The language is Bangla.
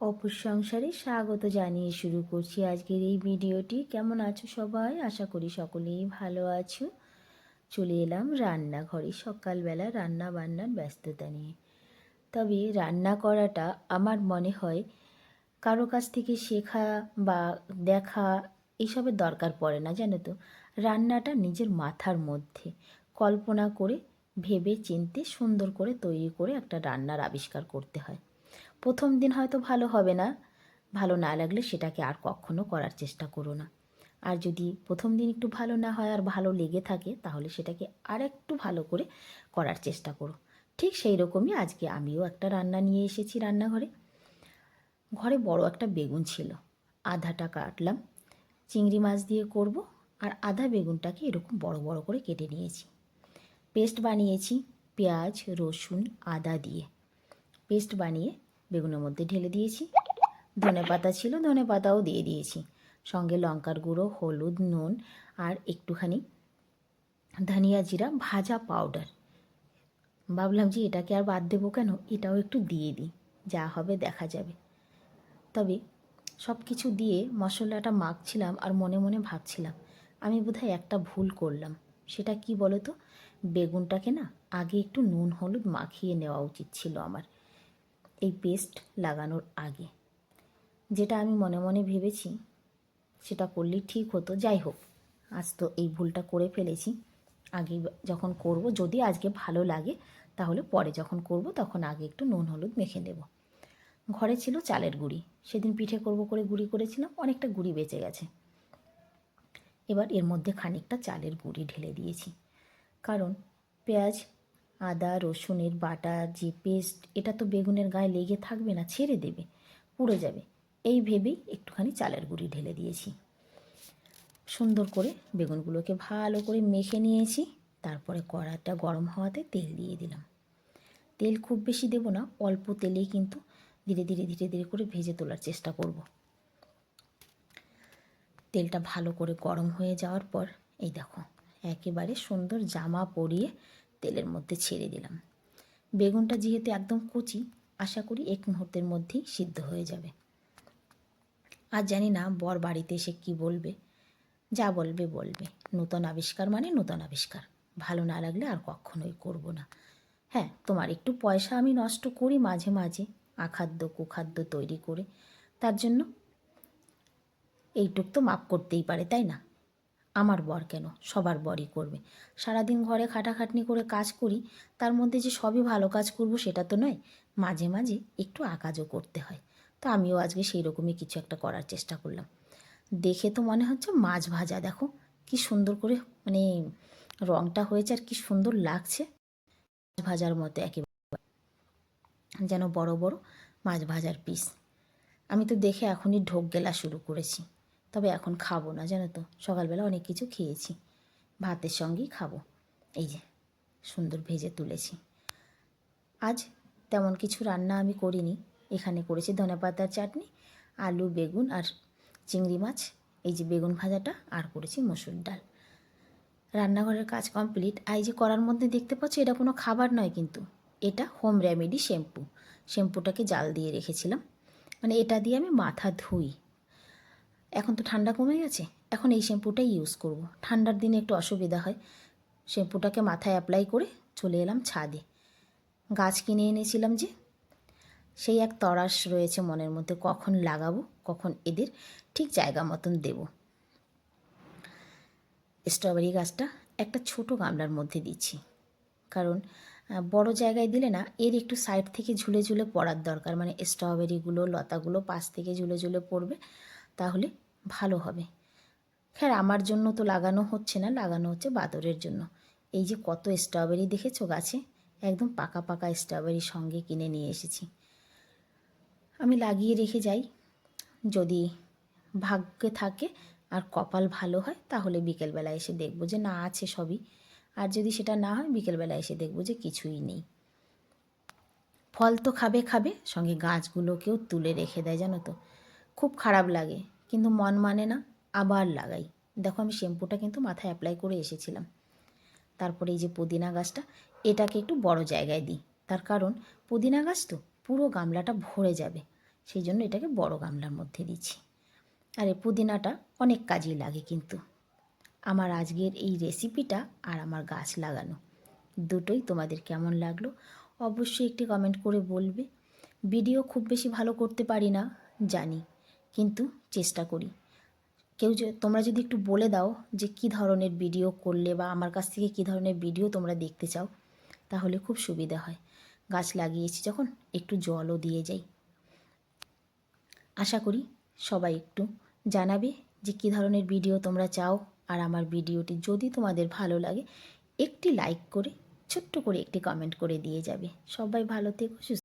অপুর সংসারে স্বাগত জানিয়ে শুরু করছি আজকের এই ভিডিওটি। কেমন আছো সবাই? আশা করি সকলেই ভালো আছো। চলে এলাম রান্নাঘরে। সকালবেলা রান্না বান্নার ব্যস্ততা নিয়ে। তবে রান্না করাটা আমার মনে হয় কারও কাছ থেকে শেখা বা দেখা এইসবের দরকার পড়ে না, জানো তো? রান্নাটা নিজের মাথার মধ্যে কল্পনা করে ভেবে চিনতে সুন্দর করে তৈরি করে একটা রান্নার আবিষ্কার করতে হয়। প্রথম দিন হয়তো ভালো হবে না। ভালো না লাগলে সেটাকে আর কখনো করার চেষ্টা করো না। আর যদি প্রথম দিন একটু ভালো না হয় আর ভালো লেগে থাকে, তাহলে সেটাকে আর একটু ভালো করে করার চেষ্টা করো। ঠিক সেই রকমই আজকে আমিও একটা রান্না নিয়ে এসেছি রান্নাঘরে। ঘরে বড় একটা বেগুন ছিল। আধাটা কাটলাম। চিংড়ি মাছ দিয়ে করব আর আধা বেগুনটাকে এরকম বড় বড় করে কেটে নিয়েছি। পেস্ট বানিয়েছি পেঁয়াজ, রসুন, আদা দিয়ে। পেস্ট বানিয়ে বেগুনের মধ্যে ঢেলে দিয়েছি। ধনে পাতা ছিল, ধনে পাতাও দিয়ে দিয়েছি। সঙ্গে লঙ্কার গুঁড়ো, হলুদ, নুন আর একটুখানি ধনিয়া জিরা, ভাজা পাউডার ভাবলাম যে এটাকে আর বাদ দেবো কেন? এটাও একটু দিয়ে দিই, যা হবে দেখা যাবে। তবে সব কিছু দিয়ে মশলাটা মাখছিলাম আর মনে মনে ভাবছিলাম, আমি বোধহয় একটা ভুল করলাম। সেটা কি বলো তো বেগুনটাকে না আগে একটু নুন, হলুদ মাখিয়ে নেওয়া উচিত ছিল আমার। এই পেস্ট লাগানোর আগে। যেটা আমি মনে মনে ভেবেছি, সেটা করলে ঠিক হতো। যাই হোক, আজ তো এই ভুলটা করে ফেলেছি। আগে যখন করব, যদি আজকে ভালো লাগে, তাহলে পরে যখন করব, তখন আগে একটু নুন, হলুদ মেখে নেব। ঘরে ছিল চালের গুঁড়ি। সেদিন পিঠে করব করে গুঁড়ি করেছিলাম, অনেকটা গুঁড়ি বেঁচে গেছে। এবার এর মধ্যে খানিকটা চালের গুঁড়ি ঢেলে দিয়েছি। কারণ পেঁয়াজ আদা, রসুনের বাটা, যে পেস্ট এটা তো বেগুনের গায়ে লেগে থাকবে না, ছেড়ে দেবে, পুড়ে যাবে। এই ভেবেই একটুখানি চালের গুঁড়ি ঢেলে দিয়েছি। সুন্দর করে বেগুনগুলোকে ভালো করে মেখে নিয়েছি, তারপরে কড়াটা গরম হওয়াতে তেল দিয়ে দিলাম। তেল খুব বেশি দেব না, অল্প তেলেই কিন্তু ধীরে ধীরে ধীরে ধীরে করে ভেজে তোলার চেষ্টা করব। তেলটা ভালো করে গরম হয়ে যাওয়ার পর, এই দেখো, একেবারে সুন্দর জামা পরিয়ে তেলের মধ্যে ছেড়ে দিলাম। বেগুনটা যেহেতু একদম কচি, আশা করি এক মুহূর্তের মধ্যেই সিদ্ধ হয়ে যাবে। আর জানি না, বর বাড়িতে এসে কি বলবে? যা বলবে বলবে। নূতন আবিষ্কার মানে নূতন আবিষ্কার। ভালো না লাগলে আর কখনোই করব না। হ্যাঁ তোমার একটু পয়সা আমি নষ্ট করি মাঝে মাঝে, আখাদ্য, কুখাদ্য তৈরি করে। তার জন্য এইটুক তো মাপ করতেই পারে, তাই না? আমার বর কেন? সবার বরই করবে। সারাদিন ঘরে খাটাখাটনি করে কাজ করি, তার মধ্যে যে সবই ভালো কাজ করব সেটা তো নয়, মাঝে মাঝে একটু আকাজও করতে হয়। তো আমিও আজকে সেই রকমই কিছু একটা করার চেষ্টা করলাম। দেখে তো মনে হচ্ছে মাছ ভাজা, দেখো কি সুন্দর করে মানে রঙটা হয়েছে আর কি সুন্দর লাগছে। মাছ ভাজার মতো একেবারে, যেন বড় বড় মাছ ভাজার পিস আমি তো দেখে এখনই ঢোক গেলা শুরু করেছি। তবে এখন খাব না, জানো তো। সকালবেলা অনেক কিছু খেয়েছি। ভাতের সঙ্গেই খাব। এই যে, সুন্দর ভেজে তুলেছি। আজ তেমন কিছু রান্না আমি করিনি। এখানে করেছি ধনেপাতার চাটনি, আলু, বেগুন আর চিংড়ি মাছ। এই যে বেগুন ভাজাটা, আর করেছি মসুর ডাল। রান্নাঘরের কাজ কমপ্লিট। আর এই যে করার মধ্যে দেখতে পাচ্ছ, এটা কোনো খাবার নয় কিন্তু। এটা হোম রেমেডি শ্যাম্পু। শ্যাম্পুটাকে জাল দিয়ে রেখেছিলাম। মানে এটা দিয়ে আমি মাথা ধুই। এখন তো ঠান্ডা কমে গেছে, এখন এই শ্যাম্পুটাই ইউজ করব। ঠান্ডার দিনে একটু অসুবিধা হয়। শ্যাম্পুটাকে মাথায় অ্যাপ্লাই করে চলে এলাম ছাদে। গাছ কিনে এনেছিলাম যে, সেই এক তরাস রয়েছে মনের মধ্যে, কখন লাগাবো, কখন এদের ঠিক জায়গা মতন দেব। স্ট্রবেরি গাছটা একটা ছোট গামলার মধ্যে দিচ্ছি। কারণ বড় জায়গায় দিলে না, এর একটু সাইড থেকে ঝুলে ঝুলে পড়ার দরকার। মানে স্ট্রবেরিগুলো লতাগুলো পাশ থেকে ঝুলে ঝুলে পড়বে। তাহলে ভালো হবে। হ্যাঁ আমার জন্য তো লাগানো হচ্ছে না, লাগানো হচ্ছে বাদরের জন্য। এই যে কত স্ট্রবেরি দেখেছ গাছে? একদম পাকা পাকা স্ট্রবেরি সঙ্গে কিনে নিয়ে এসেছি। আমি লাগিয়ে রেখে যাই। যদি ভাগ্যে থাকে আর কপাল ভালো হয়, তাহলে বিকেলবেলা এসে দেখব যে না, আছে সবই। আর যদি সেটা না হয় বিকেলবেলা এসে দেখব যে কিছুই নেই। ফল তো খাবে খাবে, সঙ্গে গাছগুলোকেও তুলে রেখে দেয়, জানো তো। খুব খারাপ লাগে, কিন্তু মন মানে না, আবার লাগাই। দেখো আমি শ্যাম্পুটা কিন্তু মাথায় অ্যাপ্লাই করে এসেছিলাম। তারপরে এই যে পুদিনা গাছটা, এটাকে একটু বড় জায়গায় দিই। তার কারণ, পুদিনা গাছ তো পুরো গামলাটা ভরে যাবে। সেই জন্য এটাকে বড় গামলার মধ্যে দিচ্ছি। আর এই পুদিনাটা অনেক কাজেই লাগে কিন্তু। আমার আজকের এই রেসিপিটা আর আমার গাছ লাগানো, দুটোই তোমাদের কেমন লাগল অবশ্যই একটি কমেন্ট করে বলবে। ভিডিও খুব বেশি ভালো করতে পারি না, জানি। কিন্তু চেষ্টা করি। কেউ যে, তোমরা যদি একটু বলে দাও যে, কী ধরনের ভিডিও করলে বা আমার কাছ থেকে কী ধরনের ভিডিও তোমরা দেখতে চাও, তাহলে খুব সুবিধা হয়। গাছ লাগিয়েছি যখন, একটু জলও দিয়ে যাই। আশা করি সবাই একটু জানাবে যে, কী ধরনের ভিডিও তোমরা চাও আর আমার ভিডিওটি যদি তোমাদের ভালো লাগে, একটি লাইক করে, ছোট্ট করে একটি কমেন্ট করে দিয়ে যাবে। সবাই ভালো থেকো, সুস্থ